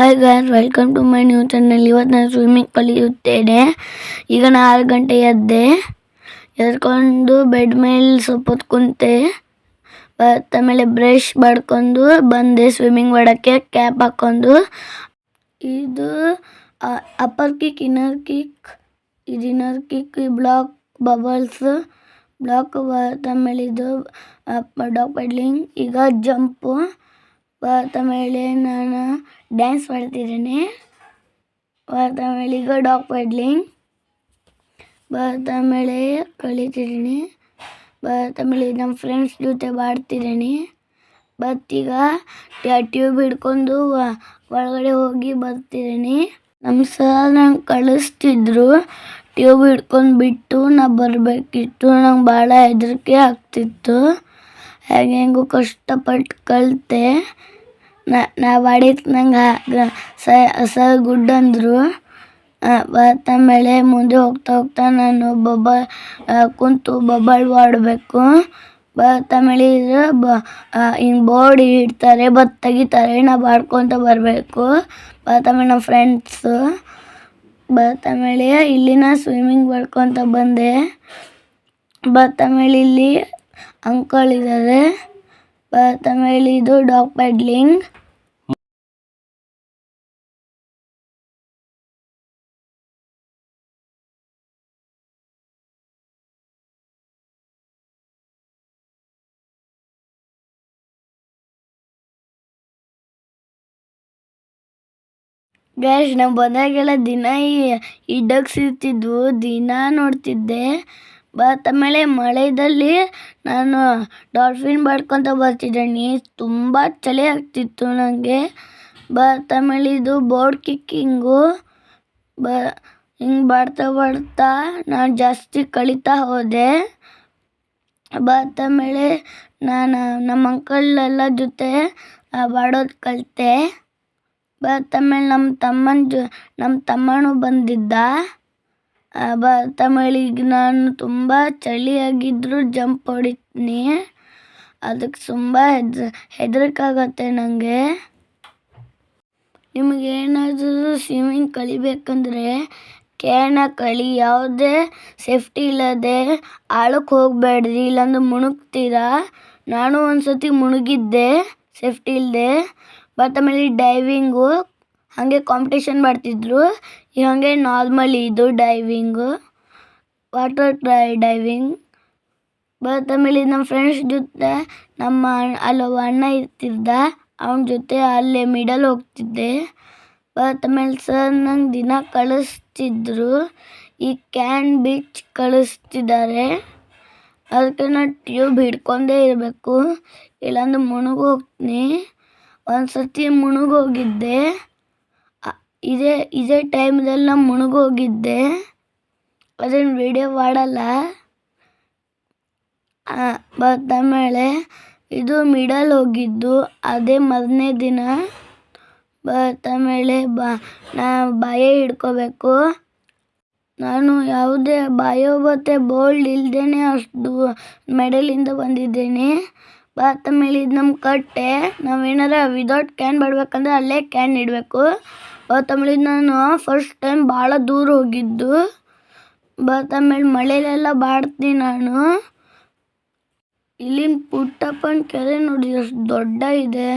Hi guys welcome to my new channel ಇವತ್ತು ನಾನು swimming ಕಲಿಯುತ್ತೇನೆ. ಈಗ ನಾನು ಆರು ಗಂಟೆ ಎದ್ದೆ. ಎದ್ಕೊಂಡು ಬೆಡ್ ಮೇಲೆ ಸ್ವಲ್ಪ ಕುಂತೆ. ಆಮೇಲೆ ಬ್ರಷ್ ಮಾಡ್ಕೊಂಡು ಬಂದೆ ಸ್ವಿಮ್ಮಿಂಗ್ ಮಾಡೋಕ್ಕೆ ಕ್ಯಾಪ್ ಹಾಕ್ಕೊಂಡು ಇದು ಅಪ್ಪರ್ ಕಿಕ್ ಇನ್ನರ್ ಕಿಕ್ ಇದು inner kick block bubbles block ಆಮೇಲೆ ಇದು ಡಾಕ್ ಪೆಡ್ಲಿಂಗ್ ಈಗ ಜಂಪು ಮತ್ತು ಮಹಿಳೆ, ನಾನು ಡ್ಯಾನ್ಸ್ ಮಾಡ್ತಿದ್ದೀನಿ. ಭಾರತ ಈಗ ಡಾಗ್ ಪೆಡ್ಲಿಂಗ್ ಭಾರತ ಮಹಿಳೆ, ಕಲಿತಿದ್ದೀನಿ. ಭಾರತ ಮಹಿಳೆ, ನಮ್ಮ ಫ್ರೆಂಡ್ಸ್ ಜೊತೆ ಮಾಡ್ತಿದ್ದೀನಿ ಬತ್ತೀಗ ಟ್ಯೂಬ್ ಹಿಡ್ಕೊಂಡು ಒಳಗಡೆ ಹೋಗಿ ಬರ್ತಿದ್ದೀನಿ. ನಮ್ಮ ಸರ್ ನಂಗೆ ಕಳಿಸ್ತಿದ್ರು. ಟ್ಯೂಬ್ ಹಿಡ್ಕೊಂಡು ಬಿಟ್ಟು ನಾ ಬರಬೇಕಿತ್ತು. ನಂಗೆ ಭಾಳ ಹೆದರಿಕೆ ಆಗ್ತಿತ್ತು. ಹೇಗೆ ಕಷ್ಟಪಟ್ಟು ಕಲಿತೆ ನಾ ಮಾಡಿದ್ದು ನಂಗೆ ಸ ಗುಡ್ ಅಂದರು ಆಮೇಲೆ ಮುಂದೆ ಹೋಗ್ತಾ ಹೋಗ್ತಾ ನಾನು ಬಬಲ್ ಕುಂತು ಬಬಲ್ ಆಡಬೇಕು. ಆಮೇಲೆ ಇದು ಬ ಹಿಂಗೆ ಬೋರ್ಡ್ ಇಡ್ತಾರೆ ಬತ್ ತೆಗಿತಾರೆ ನಾವು ಆಡ್ಕೊತ ಬರಬೇಕು. ಮತ್ತು ಮೇಲೆ ನಮ್ಮ ಫ್ರೆಂಡ್ಸು ಮತ್ತು ಮೇಲೆ ಇಲ್ಲಿ ನಾ ಸ್ವಿಮ್ಮಿಂಗ್ ಮಾಡ್ಕೊತ ಬಂದೆ. ಆಮೇಲೆ ಇಲ್ಲಿ ಅಂಕಲ್ ಇದ್ದಾರೆ ಮತ್ತು ಮೇಲೆ ಇದು ಡಾಗ್ ಪೆಡ್ಲಿಂಗ್. ಗ್ಯಾಸ್ ನಮ್ಮ ಬಂದಾಗೆಲ್ಲ ದಿನ ಈ ಡಕ್ಸ್ ಇರ್ತಿದ್ವು ದಿನ ನೋಡ್ತಿದ್ದೆ. ಮತ್ತು ಆಮೇಲೆ ಮಳೆಯಲ್ಲಿ ನಾನು ಡಾಲ್ಫಿನ್ ಮಾಡ್ಕೊತ ಬರ್ತಿದ್ದೀನಿ ತುಂಬ ಚಳಿ ಆಗ್ತಿತ್ತು ನನಗೆ ಆಮೇಲೆ ಇದು ಬೋರ್ಡ್ ಕಿಕ್ಕಿಂಗು ಬ, ಹಿಂಗೆ ಬಾಡ್ತಾ ಬಾಡ್ತಾ ನಾನು ಜಾಸ್ತಿ ಕಳೀತಾ ಹೋದೆ. ಆಮೇಲೆ ನಾನು ನಮ್ಮ ಅಂಕಲ್ಲೆಲ್ಲ ಜೊತೆ ಬಾಡೋದು ಕಲಿತೆ. ಆಮೇಲೆ ನಮ್ಮ ತಮ್ಮನ ಜೊ ನಮ್ಮ ತಮ್ಮನೂ ಬಂದಿದ್ದ. ಆಮೇಲೆ ನಾನು ತುಂಬ ಚಳಿ ಆಗಿದ್ದರೂ ಜಂಪ್ ಹೊಡಿತೀನಿ. ಅದಕ್ಕೆ ತುಂಬ ಹೆದ್ ಹೆದರಕ್ಕಾಗತ್ತೆ ನನಗೆ ನಿಮಗೇನಾದರೂ ಸ್ವಿಮ್ಮಿಂಗ್ ಕಲಿಬೇಕಂದ್ರೆ ಕ್ಯಾಣ ಕಳಿ ಯಾವುದೇ ಸೇಫ್ಟಿ ಇಲ್ಲದೆ ಆಳಕ್ಕೆ ಹೋಗಬೇಡ್ರಿ, ಇಲ್ಲಾಂದ್ರೆ ಮುಳುಗ್ತೀರಾ ನಾನು ಒಂದು ಸತಿ ಮುಳುಗಿದ್ದೆ ಸೇಫ್ಟಿ ಇಲ್ಲದೆ ಮತ್ತು ಆಮೇಲೆ ಡೈವಿಂಗು ಹಾಗೆ ಕಾಂಪಿಟೇಷನ್ ಮಾಡ್ತಿದ್ದರು ಈಗ ಹಾಗೆ ನಾರ್ಮಲ್ ಇದು ಡೈವಿಂಗು ವಾಟರ್ ಟ್ರೈ ಡೈವಿಂಗ್ ಬರ್ತ ಆಮೇಲೆ ನಮ್ಮ ಫ್ರೆಂಡ್ಸ್ ಜೊತೆ ನಮ್ಮ ಅಲ್ಲೊಬ್ಬ ಅಣ್ಣ ಇರ್ತಿದ್ದ. ಅವನ ಜೊತೆ ಅಲ್ಲೇ ಮಿಡಲ್ ಹೋಗ್ತಿದ್ದೆ. ಬರ್ತ ಆಮೇಲೆ ಸರ್ ನಂಗೆ ದಿನ ಕಳಿಸ್ತಿದ್ರು. ಈ ಕ್ಯಾನ್ ಬೀಚ್ ಕಳಿಸ್ತಿದ್ದಾರೆ. ಅದಕ್ಕೆ ನಾನು ಟ್ಯೂಬ್ ಹಿಡ್ಕೊಂಡೇ ಇರಬೇಕು. ಇಲ್ಲಾಂದ್ರೆ ಮುಳುಗೋಗ್ತೀನಿ ಒಂದು ಸರ್ತಿ ಮುಳುಗೋಗಿದ್ದೆ ಇದೇ ಇದೇ ಟೈಮ್ದಲ್ಲಿ ನಾನು ಮುಳುಗೋಗಿದ್ದೆ ಅದನ್ನು ವಿಡಿಯೋ ಮಾಡಲ್ಲ. ಆಮೇಲೆ ಇದು ಮಿಡಲ್ ಹೋಗಿದ್ದು, ಅದೇ ಮೊದಲನೇ ದಿನ. ಮತ್ತು ಆಮೇಲೆ ಬಾ, ನಾ ಬಾಯ ಹಿಡ್ಕೋಬೇಕು. ನಾನು ಯಾವುದೇ ಬಾಯೋ ಮತ್ತು ಬೋಲ್ಡ್ ಇಲ್ಲದೇ ಅಷ್ಟು ಮೆಡಲಿಂದ ಬಂದಿದ್ದೇನೆ. ಮತ್ತು ಮೇಲೆ ಇದು ನಮ್ಮ ಕಟ್ಟೆ. ನಾವೇನಾರ ವಿದೌಟ್ ಕ್ಯಾನ್ ಬಿಡ್ಬೇಕಂದ್ರೆ ಅಲ್ಲೇ ಕ್ಯಾನ್ ಇಡಬೇಕು. ಇದು ನಾನು ಫಸ್ಟ್ ಟೈಮ್ ಭಾಳ ದೂರ ಹೋಗಿದ್ದು. ಬರ್ತ ಆಮೇಲೆ ಮಳೆಯಲ್ಲೆಲ್ಲ ಬಾಡ್ತೀನಿ ನಾನು. ಇಲ್ಲಿನ ಪುಟ್ಟಪ್ಪನ ಕೆರೆ ನೋಡಿ ಎಷ್ಟು ದೊಡ್ಡ ಇದೆ.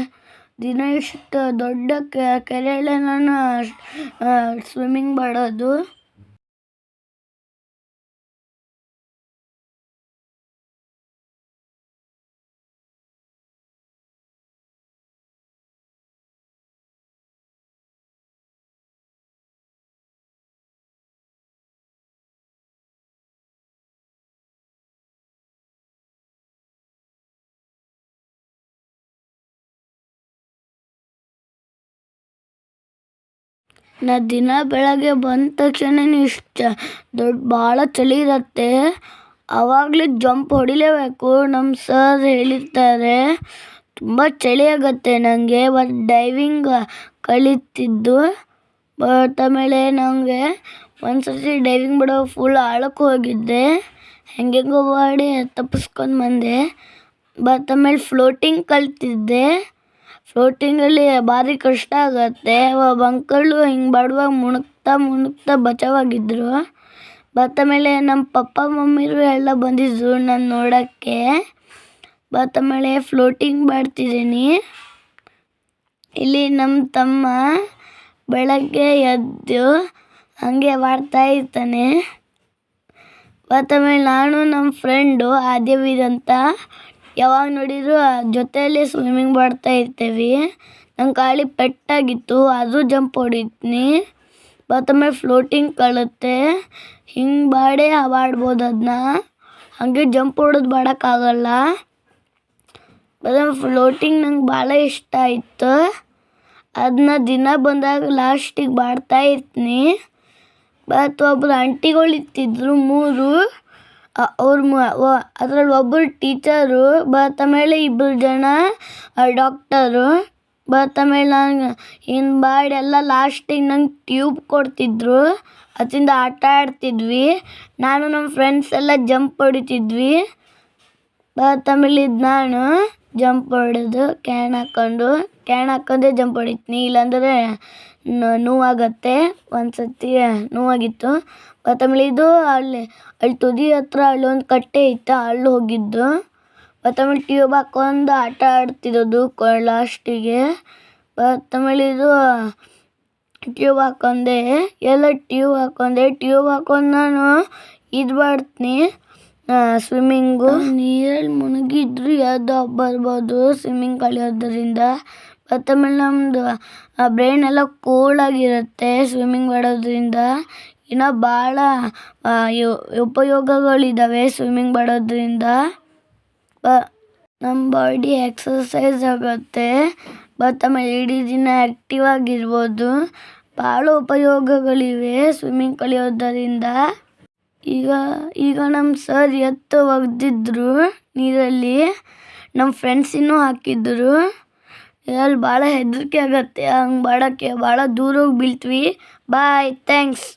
ದಿನ ಇಷ್ಟು ದೊಡ್ಡ ಕೆರೆಯಲ್ಲೇ ನಾನು ಸ್ವಿಮ್ಮಿಂಗ್ ಮಾಡೋದು. ನಾ ದಿನ ಬೆಳಗ್ಗೆ ಬಂದ ತಕ್ಷಣ ಇಷ್ಟು. ದೊಡ್ಡ ಭಾಳ ಚಳಿ ಇರುತ್ತೆ. ಆವಾಗಲೇ ಜಂಪ್ ಹೊಡಿಲೇಬೇಕು ನಮ್ಮ ಸರ್ ಹೇಳಿರ್ತಾರೆ. ತುಂಬ ಚಳಿ ಆಗತ್ತೆ ನನಗೆ ಒಂದು ಡೈವಿಂಗ್ ಕಲಿತಿದ್ದು. ಬಟ್ ಆಮೇಲೆ ನನಗೆ ಒಂದು ಸರ್ತಿ ಡೈವಿಂಗ್ ಬಿಡೋ ಫುಲ್ ಆಳಕ್ಕೆ ಹೋಗಿದ್ದೆ. ಹೆಂಗೆಂಗೋ ಮಾಡಿ ತಪ್ಪಿಸ್ಕೊಂಡು ಬಂದೆ. ಬಟ್ ಆಮೇಲೆ ಫ್ಲೋಟಿಂಗ್ ಕಲಿತಿದ್ದೆ. ಫ್ಲೋಟಿಂಗಲ್ಲಿ ಭಾರಿ ಕಷ್ಟ ಆಗುತ್ತೆ. ಒಬ್ಬ ಅಂಕಲು ಹಿಂಗೆ ಮಾಡುವಾಗ ಮುಣುಕ್ತಾ ಮುಣುಕ್ತಾ ಬಚಾವಾಗಿದ್ರು. ಬತ್ತ ಮೇಲೆ ನಮ್ಮ ಪಪ್ಪ ಮಮ್ಮಿರು ಎಲ್ಲ ಬಂದಿದ್ದರು ನನ್ನ ನೋಡೋಕ್ಕೆ. ಬತ್ತ ಮೇಲೆ ಫ್ಲೋಟಿಂಗ್ ಮಾಡ್ತಿದ್ದೀನಿ. ಇಲ್ಲಿ ನಮ್ಮ ತಮ್ಮ ಬೆಳಗ್ಗೆ ಎದ್ದು ಹಾಗೆ ಮಾಡ್ತಾ ಇರ್ತಾನೆ. ಬತ್ತ ಮೇಲೆ ನಾನು ನಮ್ಮ ಫ್ರೆಂಡು ಆದ್ಯವಿದಂತ ಯಾವಾಗ ನೋಡಿದ್ರು ಜೊತೆಯಲ್ಲಿ ಸ್ವಿಮ್ಮಿಂಗ್ ಮಾಡ್ತಾ ಇರ್ತೀವಿ. ನನ್ನ ಕಾಳಿ ಪೆಟ್ಟಾಗಿತ್ತು, ಆದರೂ ಜಂಪ್ ಹೊಡಿತೀನಿ. ಮತ್ತೊಮ್ಮೆ ಫ್ಲೋಟಿಂಗ್ ಕಳುತ್ತೆ. ಹಿಂಗೆ ಬಾಡೇ ಆಡ್ಬೋದು ಅದನ್ನ ಹಾಗೆ ಜಂಪ್ ಹೊಡೆದು ಮಾಡೋಕ್ಕಾಗಲ್ಲ. ಮತ್ತೊಮ್ಮೆ ಫ್ಲೋಟಿಂಗ್ ನಂಗೆ ಭಾಳ ಇಷ್ಟ ಆಯಿತು. ಅದನ್ನ ದಿನ ಬಂದಾಗ ಲಾಸ್ಟಿಗೆ ಮಾಡ್ತಾ ಇರ್ತೀನಿ. ಮತ್ತು ಒಬ್ಬರು ಆಂಟಿಗಳು ಇತ್ತಿದ್ರು ಮೂರು. ಅವ್ರು ಅದ್ರಲ್ಲಿ ಒಬ್ಬರು ಟೀಚರು ಮತ್ತು ಮೇಲೆ ಇಬ್ಬರು ಜನ ಡಾಕ್ಟರು. ಮತ್ತು ಮೇಲೆ ನಂಗೆ ಹಿಂಗೆ ಮಾಡಿ ಎಲ್ಲ ಲಾಸ್ಟಿಗೆ ನಂಗೆ ಟ್ಯೂಬ್ ಕೊಡ್ತಿದ್ರು. ಅದರಿಂದ ಆಟ ಆಡ್ತಿದ್ವಿ. ನಾನು ನಮ್ಮ ಫ್ರೆಂಡ್ಸ್ ಎಲ್ಲ ಜಂಪ್ ಹೊಡಿತಿದ್ವಿ. ಮತ್ತು ಮೇಲೆ ನಾನು ಜಂಪ್ ಹೊಡೆದು ಕ್ಯಾನ್ ಹಾಕ್ಕೊಂಡು ಕ್ಯಾನ್ ಹಾಕ್ಕೊಂಡೆ ಜಂಪ್ ಹೊಡಿತೀನಿ. ಇಲ್ಲಾಂದರೆ ನೋವಾಗತ್ತೆ. ಒಂದು ಸರ್ತಿ ನೋವಾಗಿತ್ತು ಇದು ಅಲ್ಲಿ ಅಲ್ಲಿ ತುದಿ ಹತ್ರ ಅಲ್ಲೊಂದು ಕಟ್ಟೆ ಇತ್ತು ಅಲ್ಲಿ ಹೋಗಿದ್ದು. ಆಮೇಲೆ ಟ್ಯೂಬ್ ಹಾಕ್ಕೊಂಡು ಆಟ ಆಡ್ತಿರೋದು ಲಾಸ್ಟಿಗೆ ಇದು ಟ್ಯೂಬ್ ಹಾಕ್ಕೊಂಡೆ ಎಲ್ಲ ಟ್ಯೂಬ್ ಹಾಕೊಂಡೆ. ಟ್ಯೂಬ್ ಹಾಕ್ಕೊಂಡು ನಾನು ಇದು ಮಾಡ್ತೀನಿ. ಸ್ವಿಮ್ಮಿಂಗು ನೀರಲ್ಲಿ ಮುಳುಗಿದ್ರು ಯಾವುದೋ ಬರ್ಬೋದು. ಸ್ವಿಮ್ಮಿಂಗ್ ಕಲಿಯೋದರಿಂದ. ಆಮೇಲೆ ನಮ್ಮದು ಬ್ರೈನ್ ಎಲ್ಲ ಕೂಲಾಗಿರುತ್ತೆ ಸ್ವಿಮ್ಮಿಂಗ್ ಮಾಡೋದ್ರಿಂದ. ಇನ್ನು ಭಾಳ ಉಪಯೋಗಗಳಿದ್ದಾವೆ ಸ್ವಿಮ್ಮಿಂಗ್ ಮಾಡೋದ್ರಿಂದ. ನಮ್ಮ ಬಾಡಿ ಎಕ್ಸಸೈಸ್ ಆಗುತ್ತೆ. ಮತ್ತು ಆಮೇಲೆ ಇಡೀ ದಿನ ಆ್ಯಕ್ಟಿವ್ ಆಗಿರ್ಬೋದು. ಭಾಳ ಉಪಯೋಗಗಳಿವೆ ಸ್ವಿಮ್ಮಿಂಗ್ ಕಲಿಯೋದರಿಂದ. ಈಗ ಈಗ ನಮ್ಮ ಸರ್ ಎತ್ತು ಒಗೆದಿದ್ರು ನೀರಲ್ಲಿ. ನಮ್ಮ ಫ್ರೆಂಡ್ಸ್ ಇನ್ನೂ ಹಾಕಿದ್ರು. ಇದ್ರಲ್ಲಿ ಭಾಳ ಹೆದರಿಕೆ ಆಗತ್ತೆ ಹಂಗೆ ಮಾಡೋಕ್ಕೆ ಭಾಳ ದೂರ ಹೋಗಿ ಬೀಳ್ತೀವಿ ಬಾಯ್ ಥ್ಯಾಂಕ್ಸ್